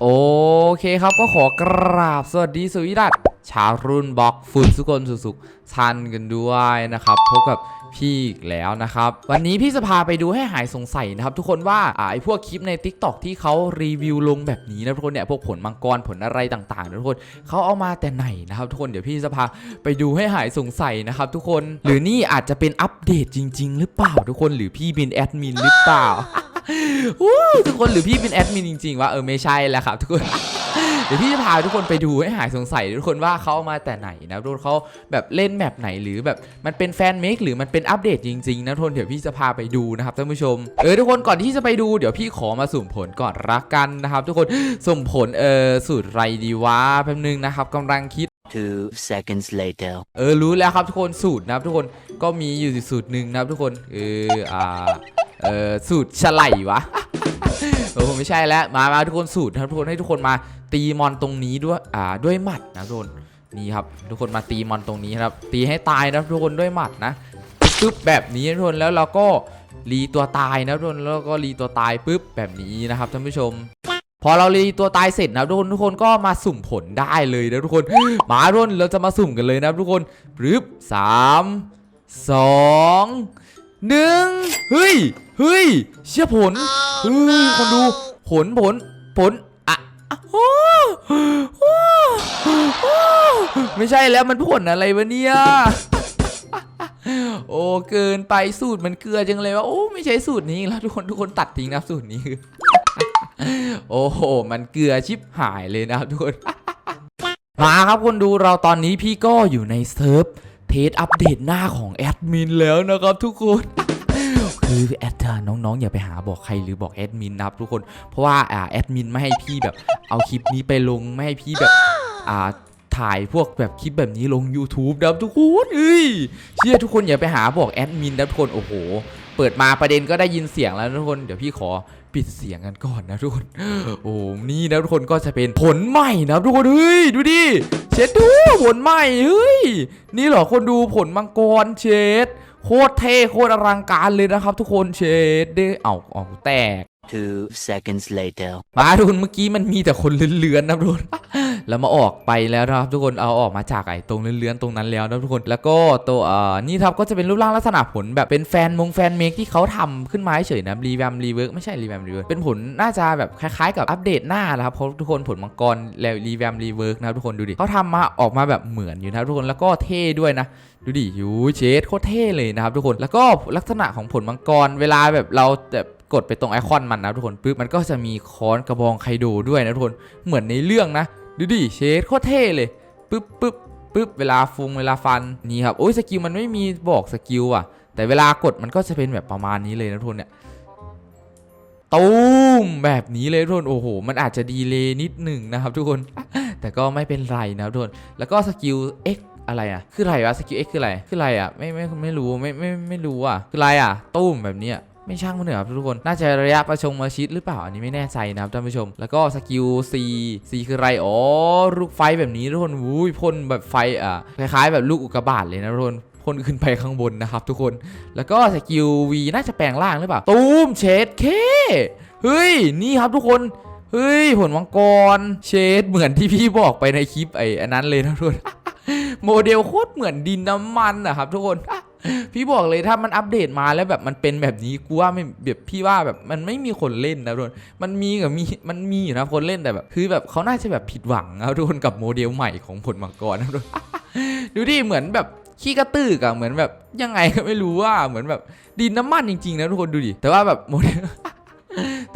โอเคครับก็ขอกราบสวัสดีสวีดัตชาวรุ่นบล็อกฟุตสุกลสุสุขทันกันด้วยนะครับพบกับพี่อีกแล้วนะครับ วันนี้พี่จะพาไปดูให้หายสงสัยนะครับ ทุกคนว่าอไอพวกคลิปใน Tik t o อกที่เขารีวิวลงแบบนี้นะทุกคนเนี่ยพวกผลมังกรผลอะไรต่างๆนะทุกคนเขาเอามาแต่ไหนนะครับทุกคนเดี๋ยวพี่จะพาไปดูให้หายสงสัยนะครับทุกคนหรือนี่อาจจะเป็นอัปเดตจริง ๆ หรือเปล่าทุกคนหรือพี่เป็นแอดมินหรือเปล่า ทุกคนหรือพี่เป็นแอดมินจริงๆว่าเออไม่ใช่แล้วครับทุกคนเดี๋ยวพี่จะพาทุกคนไปดูให้หายสงสัยทุกคนว่าเขาเอามาแต่ไหนนะทุกคนเขาแบบเล่นแมปไหนหรือแบบมันเป็นแฟนเมคหรือมันเป็นอัปเดตจริงๆนะทุกคนเดี๋ยวพี่จะพาไปดูนะครับท่านผู้ชมเออทุกคนก่อนที่จะไปดูเดี๋ยวพี่ขอมาสุ่มผลก่อนรักกันนะครับ ทุกคนสุ่มผลเออสูตรไรดีวะแป๊บนึงนะครับกำลังคิด Two seconds later. เออรู้แล้วครับทุกคนสูตรนะครับทุกคนก็มีอยู่สูตรหนึ่งนะครับทุกคนเอออ่า เออสูตรฉไลวะเออไม่ใช่แล้วมามาทุกคนสูตรนะทุกคนให้ทุกคนมาตีมอนตรงนี้ด้วยอ่าด้วยหมัดนะทุกคนนี่ครับ ทุกคนมาตีมอนตรงนี้ครับ ตีให้ตายนะทุกคนด้วยหมัดนะปึ๊บแบบนี้ทุกคนแล้วเราก็รีตัวตายนะทุกคนแล้วก็รีตัวตายปึ๊บแบบนี้นะครับท่านผู้ชม พอเรารีตัวตายเสร็จนะทุกคนทุกคนก็มาสุ่มผลได้เลยนะทุกคนมาทุกคนเราจะมาสุ่มกันเลยนะทุกคนปึ๊บสามสองหนึ่งเฮ้ย เฮ้ย เชื่อผลเฮ้ยคนดู ผลผลผลอะอะโอ้โอ้โอ้ไม่ใช่แล้วมันผลอะไรวะเนี่ยโอ้เกินไปสูตรมันเกลือจังเลยว่าโอ้ไม่ใช่สูตรนี้แล้วทุกคนทุกคนตัดทิ้งนะสูตรนี้คือโอ้โห มันเกลือชิบหายเลยนะครับทุกคน มาครับคนดูเราตอนนี้พี่ก็อยู่ในเซิร์ฟเทสอัปเดตหน้าของแอดมินแล้วนะครับทุกคน คือแอดน้องๆ อย่าไปหาบอกใครหรือบอกแอดมินนะครับทุกคน เพราะว่าแอดมินไม่ให้พี่แบบเอาคลิปนี้ไปลงไม่ให้พี่แบบอ่าถ่ายพวกแบบคลิปแบบนี้ลง YouTube นะครับทุกคนเอ้ยเชื่อทุกคนอย่าไปหาบอกแอดมินนะทุกคนโอ้โห เปิดมาประเด็นก็ได้ยินเสียงแล้วทุกคนเดี๋ยวพี่ขอปิดเสียงกันก่อนนะทุกคน โอ้นี่นะทุกคนก็จะเป็นผลใหม่นะทุกคนเฮ้ยดูดิเช็ดดูผลใหม่เฮ้ยนี่เหรอคนดูผลมังกรเช็ด โคตรเท่โคตรอลังการเลยนะครับทุกคนเชดเด้เอาเอาแตก Two seconds later. มาทุกคนเมื่อกี้มันมีแต่คนเลื้อนๆนะทุกคนแล้วมาออกไปแล้วนะครับทุกคนเอาออกมาจากไอ้ตรงเลื้อนๆตรงนั้นแล้วนะทุกคน แล้วก็ตัวเอ่อนี่ครับก็จะเป็นรูปร่างลักษณะผลแบบเป็นแฟนมงแฟนเมคที่เขาทำขึ้นมาเฉยๆนะรีแวมรีเวิร์กไม่ใช่รีแวมรีเวิร์กเป็นผลน่าจะแบบคล้ายๆกับอัปเดตหน้านะครับเพราะทุกคนผลมังกรแล้วรีแวมรีเวิร์กนะทุกคนดูดิเขาทำมาออกมาแบบเหมือนอยู่นะทุกคนแล้วก็เท่ด้วยนะดูดิยูเชดโคตรเท่เลยนะครับทุกคนแล้วก็ลักษณะของผลมังกรเวลาแบบเราแบบ กดไปตรงไอคอนมันนะทุกคนปึ๊บมันก็จะมีค้อนกระบองไคโดด้วยนะทุกคนเหมือนในเรื่องนะ ดูดิเชดโคตรเท่เลยปึ๊บปึ๊บปึ๊บเวลาฟุงเวลาฟันนี่ครับโอ้ยสกิลมันไม่มีบอกสกิลอะ แต่เวลากดมันก็จะเป็นแบบประมาณนี้เลยนะทุกคนเนี่ยตูมแบบนี้เลยทุกคนโอ้โห มันอาจจะดีเลยนิดหนึ่งนะครับทุกคนแต่ก็ไม่เป็นไรนะทุกคนแล้วก็สกิล X อะไรอะ คืออะไรวะสกิล X คืออะไร คืออะไรอะ ไม่ไม่ไม่รู้ไม่ไม่ไม่รู้อะ คืออะไรอะตุ้มแบบนี้ย ไม่ช่างมันเถอครับทุกคน น่าจะระยะประชงมาชิดหรือเปล่า อันนี้ไม่แน่ใจนะครับท่านผู้ชม แล้วก็สกิล C C คืออะไร อ๋อ ลูกไฟแบบนี้ทุกคนวุ้ยพ่นแบบไฟอะคล้ายๆ แบบลูกอุกกาบาตเลยนะทุกคนพ่นขึ้นไปข้างบนนะครับทุกคน แล้วก็สกิล V น่าจะแปลงร่างหรือเปล่า ตูมเชดเค เฮ้ย นี่ครับทุกคนเฮ้ยผลมังกรเชดเหมือนที่พี่บอกไปในคลิปไอ้อันนั้นเลยนะทุกคน โมเดลโคตรเหมือนดินน้ำมันอะครับทุกคน พี่บอกเลยถ้ามันอัปเดตมาแล้วแบบมันเป็นแบบนี้กูว่าไม่แบบพี่ว่าแบบมันไม่มีคนเล่นนะทุกคนมันมีกับมีมันมีอยู่นะคนเล่นแต่แบบ คือแบบเขาน่าจะแบบผิดหวังนะทุกคนกับโมเดลใหม่ของผลมังกรนะทุกคนดูดิเหมือนแบบขี้กระตือกอะเหมือนแบบยังไงก็ไม่รู้ว่าเหมือนแบบดินน้ำมันจริงๆนะทุกคนดูดิแต่ว่าแบบโมเดล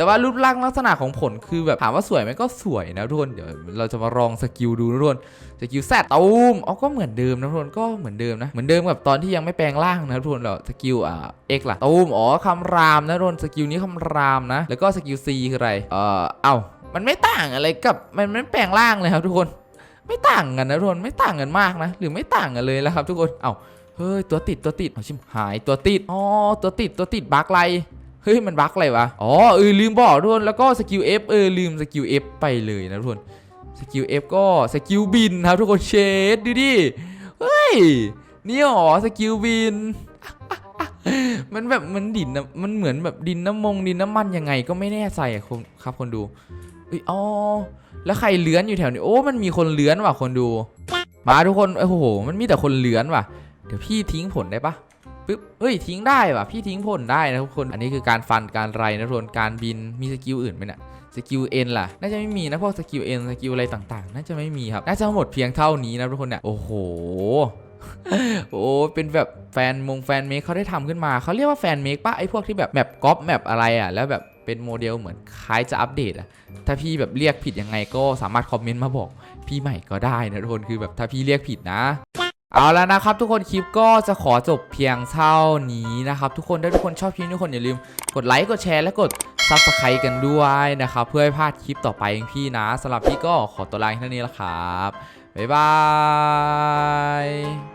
แต่ว่ารูปร่างลักษณะของผลคือแบบถามว่าสวยไหมก็สวยนะทุกคนเดี๋ยวเราจะมาลองสกิลดูนะทุกคนสกิลแซดตูมเอาก็เหมือนเดิมนะทุกคนก็เหมือนเดิมนะเหมือนเดิมกับตอนที่ยังไม่แปลงร่างนะทุกคนเราสกิลอ่าเอ็กล่ะตูมอ๋อคำรามนะทุกคนสกิลนี้คำรามนะ แล้วก็สกิลซีคืออะไรเออเอ้ามันไม่ต่างอะไรกับมันไม่แปลงร่างเลยครับทุกคนไม่ต่างกันนะทุกคนไม่ต่างกันมากนะ หรือไม่ต่างกันเลยแล้วครับ ทุกคนเอ้าเฮ้ยตัวติดตัวติดเอาชิมหายตัวติดอ๋อตัวติดตัวติดบักไร เฮ้ยมันบั๊กอะไรวะ อ๋อเออลืมบอกทุกคนแล้วก็สกิล F เออลืมสกิล F ไปเลยนะทุกคนสกิล F ก็สกิลบินครับทุกคนเชดดูดิ เฮ้ยนี่หรอสกิลบิน มันแบบมันดินนะมันเหมือนแบบดินน้ำมงดินน้ำมันยังไงก็ไม่แน่ใจอะครับคนดูอุ้ยอ๋อแล้วใครเลื้อนอยู่แถวนี้โอ้มันมีคนเลื้อนว่ะคนดู มาทุกคนโอ้โหมันมีแต่คนเลื้อนว่ะ เดี๋ยวพี่ทิ้งผลได้ปะ ปึ๊บเฮ้ยทิ้งได้ว่ะพี่ทิ้งผลได้นะทุกคนอันนี้คือการฟันการไรนะทุกคนการบินมีสกิลอื่นไหมเนี่ยสกิลเอ็นล่ะ น่าจะไม่มีนะพวกสกิลเอ็นสกิลอะไรต่างๆ น่าจะไม่มีครับ น่าจะหมดเพียงเท่านี้นะทุกคนเนี่ยโอ้โหโอ้เป็นแบบแฟนมงแฟนเมคเขาได้ทำขึ้นมา เขาเรียกว่าแฟนเมคปะไอ้พวกที่แบบแมปก๊อปแมปอะไรอะ แล้วแบบเป็นโมเดลเหมือนคล้ายจะอัปเดตอะ ถ้าพี่แบบเรียกผิดยังไงก็สามารถคอมเมนต์มาบอก พี่ใหม่ก็ได้นะทุกคนคือแบบถ้าพี่เรียกผิดนะ เอาแล้วนะครับทุกคนคลิปก็จะขอจบเพียงเท่านี้นะครับทุกคนถ้าทุกคนชอบคลิปทุกคนอย่าลืมกดไลค์กดแชร์และกดซับสไครต์กันด้วยนะครับเพื่อให้พลาดคลิปต่อไปของพี่นะสำหรับพี่ก็ขอตัวลาเท่านี้ละครับบ๊ายบาย